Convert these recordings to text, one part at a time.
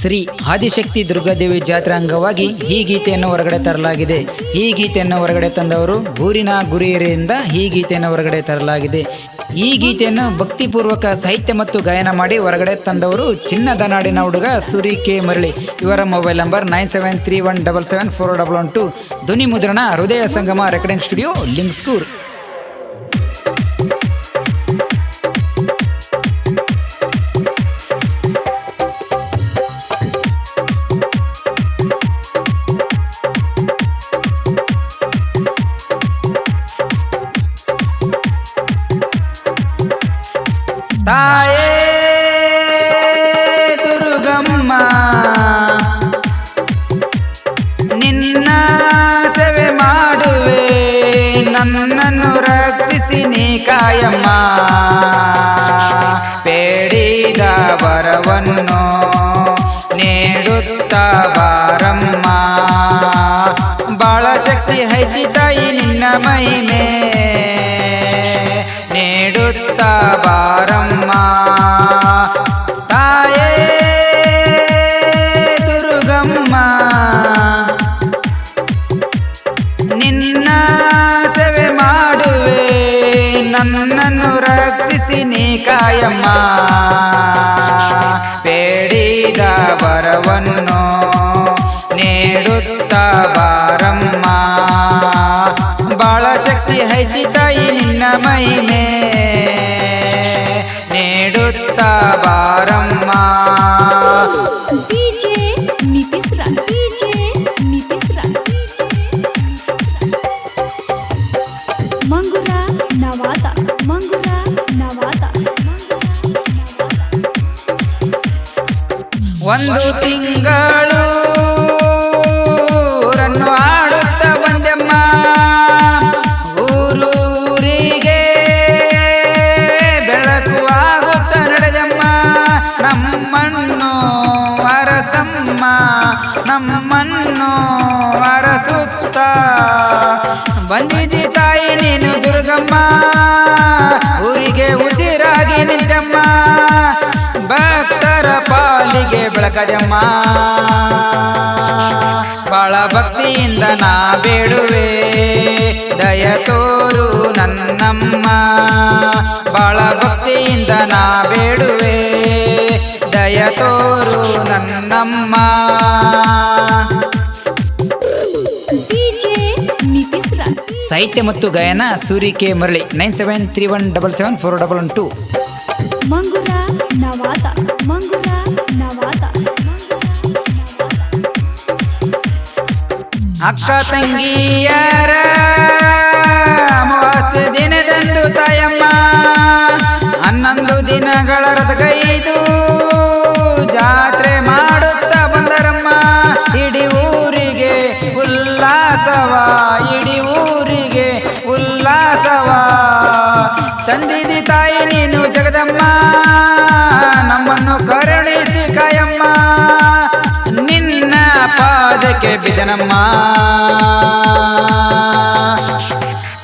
ಶ್ರೀ ಆದಿಶಕ್ತಿ ದುರ್ಗಾದೇವಿ ಜಾತ್ರೆ ಅಂಗವಾಗಿ ಈ ಗೀತೆಯನ್ನು ಹೊರಗಡೆ ತರಲಾಗಿದೆ. ಈ ಗೀತೆಯನ್ನು ಹೊರಗಡೆ ತಂದವರು ಊರಿನ ಗುರಿಯರಿಂದ ಈ ಗೀತೆಯನ್ನು ಹೊರಗಡೆ ತರಲಾಗಿದೆ. ಈ ಗೀತೆಯನ್ನು ಭಕ್ತಿಪೂರ್ವಕ ಸಾಹಿತ್ಯ ಮತ್ತು ಗಾಯನ ಮಾಡಿ ಹೊರಗಡೆ ತಂದವರು ಚಿನ್ನದ ನಾಡಿನ ಹುಡುಗ ಸುರಿ ಕೆ ಮರಳಿ. ಇವರ mobile number nine seven three one double seven four double one two ಧ್ವನಿ ಮುದ್ರಣ ಹೃದಯ ಸಂಗಮ ರೆಕಾರ್ಡಿಂಗ್ ಸ್ಟುಡಿಯೋ ಲಿಂಗ್ಸ್ಕೂರ್. ತಾಯೇ ದುರ್ಗಮ್ಮ, ನಿನ್ನ ಸೇವೆ ಮಾಡುವೆ, ನನ್ನನ್ನು ರಕ್ಷಿಸಿ ಕಾಯಮ್ಮ. ಬೇಡಿದ ವರವನ್ನು ನೀಡುತ್ತ ಬಾರಮ್ಮ. ಬಾಳ ಶಕ್ತಿ ಐತಿ ತಾಯಿ ನಿನ್ನ ಮಹಿಮೆ. ನೀಡುತ್ತ ಬಾರಮ್ಮ. ನಿನ್ನ ಕಾಯಮ್ಮ. ಬೇಡಿದ ವರವನ್ನು ನೀಡುತ್ತ ಬಾರಮ್ಮ. ಬಾಳ ಶಕ್ತಿ ಐತಿ ತಾಯಿ ನಿನ್ನ ಮಹಿಮೆ. cuando ಬೆಳಕದಮ್ಮ ಬಾಳ ಭಕ್ತಿಯಿಂದ ನಾ ಬೇಡುವೆ. ದಯ ತೋರು ನನ್ನಮ್ಮ. ಬಾಳ ಭಕ್ತಿಯಿಂದ ನಾ ಬೇಡುವೆ. ದಯ ತೋರು ನನ್ನಮ್ಮ ಸಾಹಿತ್ಯ ಮತ್ತು ಗಾಯನ Suri K Murali nine seven three one double seven four double one two. ಮಂಗುರ ನವಾದ Nawata ಅಕ್ಕ ತಂಗಿಯರ ಅಮಾವಾಸ್ಯ ದಿನದಂದು ತಾಯಮ್ಮ, ಹನ್ನೊಂದು ದಿನಗಳ ರಥಗೈದು ಜಾತ್ರೆ ಮಾಡುತ್ತ ಬಂದರಮ್ಮ. ಇಡೀ ಊರಿಗೆ ಉಲ್ಲಾಸವ, ಇಡೀ ಊರಿಗೆ ಉಲ್ಲಾಸವ. ತಂದಿದಿ ತಾಯಿ ನೀನು ಜಗದಮ್ಮ, ನಮ್ಮನ್ನು ಪಾದಕ್ಕೆ ಬಿದನಮ್ಮ.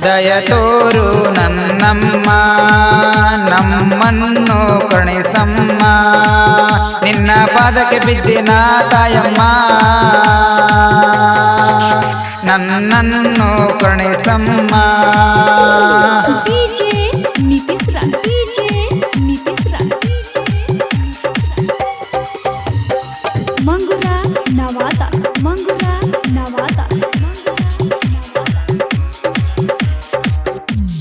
ದಯ ತೋರು ನನ್ನಮ್ಮ ನಮ್ಮನ್ನು ಕಣಿಸಮ್ಮ. ನಿನ್ನ ಪಾದಕ್ಕೆ ಬಿದ್ದಿನ ತಾಯಮ್ಮ. ನನ್ನನ್ನು ಕರುಣಿಸಮ್ಮ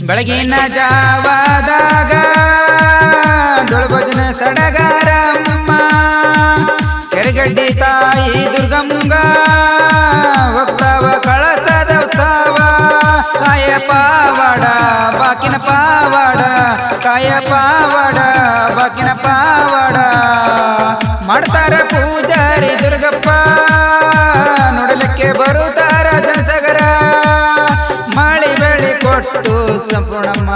ಬೆಳಗಿನ ಜಾವದಾಗ ಡೊಳು ಭಜನ ಸಡಗಾರಮ್ಮ ಕೆರೆಗಡ್ಡಿ ತಾಯಿ ದುರ್ಗಂಗ ಹೋಗ್ತಾವ ಕಳಸದ ಉತ್ಸವ. ಕಾಯ ಪಾವಡ ಬಾಕಿನ ಪಾವಡ. ಕಾಯ ಪಾವಡ ಬಾಕಿನ ಪಾವಡ. ಮಾಡ್ತಾರ ಪೂಜಾರಿ ದುರ್ಗಪ್ಪ. ನೋಡಲಿಕ್ಕೆ ಬರುತ್ತಾರ ಸಂಪೂರ್ಣಮ್ಮ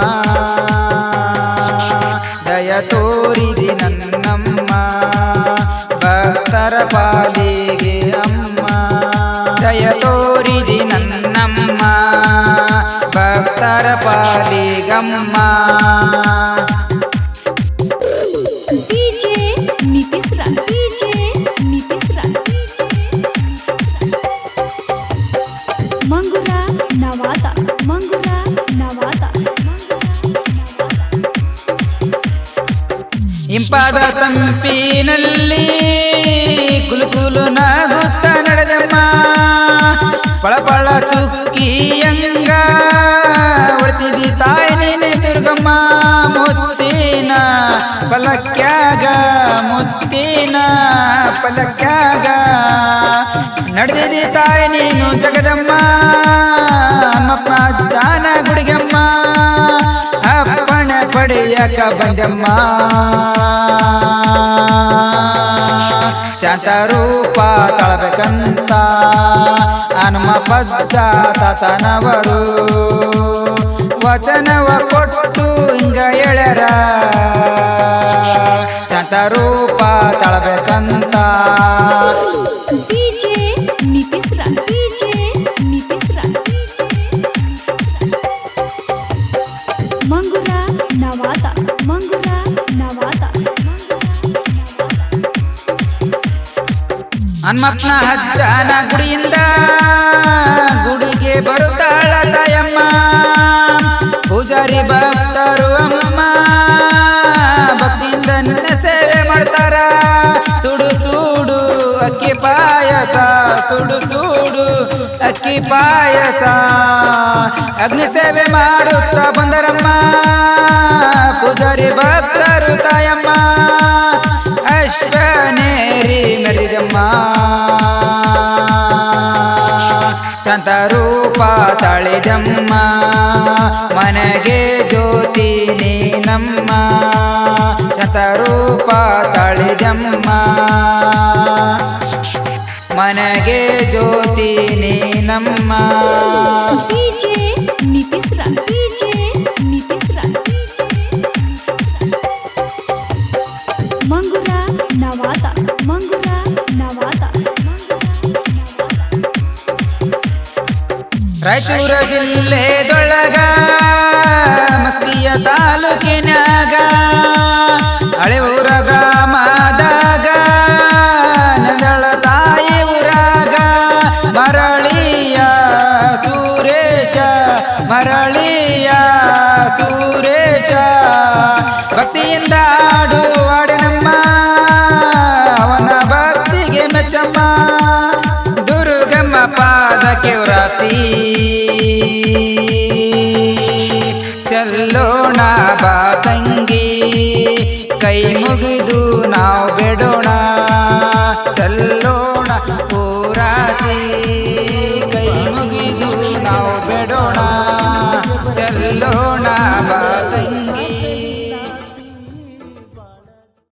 ದಯ ತೋರಿದಿ ನನ್ನಮ್ಮ. ಭಕ್ತರ ಪಾಲಿಗೆ ಅಮ್ಮ. ದಯ ತೋರಿದಿ ನನ್ನಮ್ಮ. ಭಕ್ತರ ಪಾಲಿಗಮ್ಮ. ಇಂಪಾದ ತಂಪಿನಲ್ಲಿ ಕುಲುಕುಲು ನಾಗುತ್ತ ನಡೆದಮ್ಮ ಪಳಪಳ ಚುಕ್ಕಿಯಂಗ ಉಳಿತಿದ್ದಿ ತಾಯಿ ನೀನೆ ದುರ್ಗಮ್ಮ. ಮುತ್ತಿನ ಪಲಕ್ಯಾಗ ಮುತ್ತಿನ ಪಲಕ್ಯಾಗ ನಡೆದಿದ್ದಿ ತಾಯಿ ನೀನು ಜಗದಮ್ಮ. ಅಮ್ಮಪ್ಪ ದಾನ ಗುಡಿಗಮ್ಮ. ಪಡೆಯಕ ಬಂದಮ್ಮ. ಶಾಂತ ರೂಪ ತಳಬೇಕಂತ. ಹನುಮ ಪದ್ದ ತಾತನವರು. ವಚನವ ಕೊಟ್ಟು ಹಿಂಗ ಎಳೆರ. ಶಾಂತ ರೂಪ ತಳಬೇಕಂತ. ಡಿಜೆ ಹನುಮಪ್ಪನ ಹಜ್ಜನ ಗುಡಿಯಿಂದ ಗುಡಿಗೆ ಬರುತ್ತಾಳ ತಾಯಮ್ಮ. ಪೂಜಾರಿ ಭಕ್ತರು ಅಮ್ಮ ಭಕ್ತಿಯಿಂದ ನಿನ್ನ ಸೇವೆ ಮಾಡ್ತಾರ. ಸುಡು ಸುಡು ಅಕ್ಕಿ ಪಾಯಸ, ಸುಡು ಸುಡು ಅಕ್ಕಿ ಪಾಯಸ. ಅಗ್ನಿ ಸೇವೆ ಮಾಡುತ್ತಾ ಬಂದರಮ್ಮ, ಪೂಜಾರಿ ಭಕ್ತರು ತಾಯಮ್ಮ. ಶಾಂತ ತಳಿದಮ್ಮ ಮನೆಗೆ ಜ್ಯೋತಿ ನೀನಮ್ಮ ಶಾಂತ ತಳಿದಮ್ಮ ಮನೆಗೆ ಜ್ಯೋತಿ ನೀನಮ್ಮ ಡಿಜೆ ರಾಯಚೂರ ಜಿಲ್ಲೆದೊಳಗ ಮಸ್ತಿಯ ತಾಲೂಕಿನ್ಯಾಗ. ನಾವು ಬಿಡೋಣ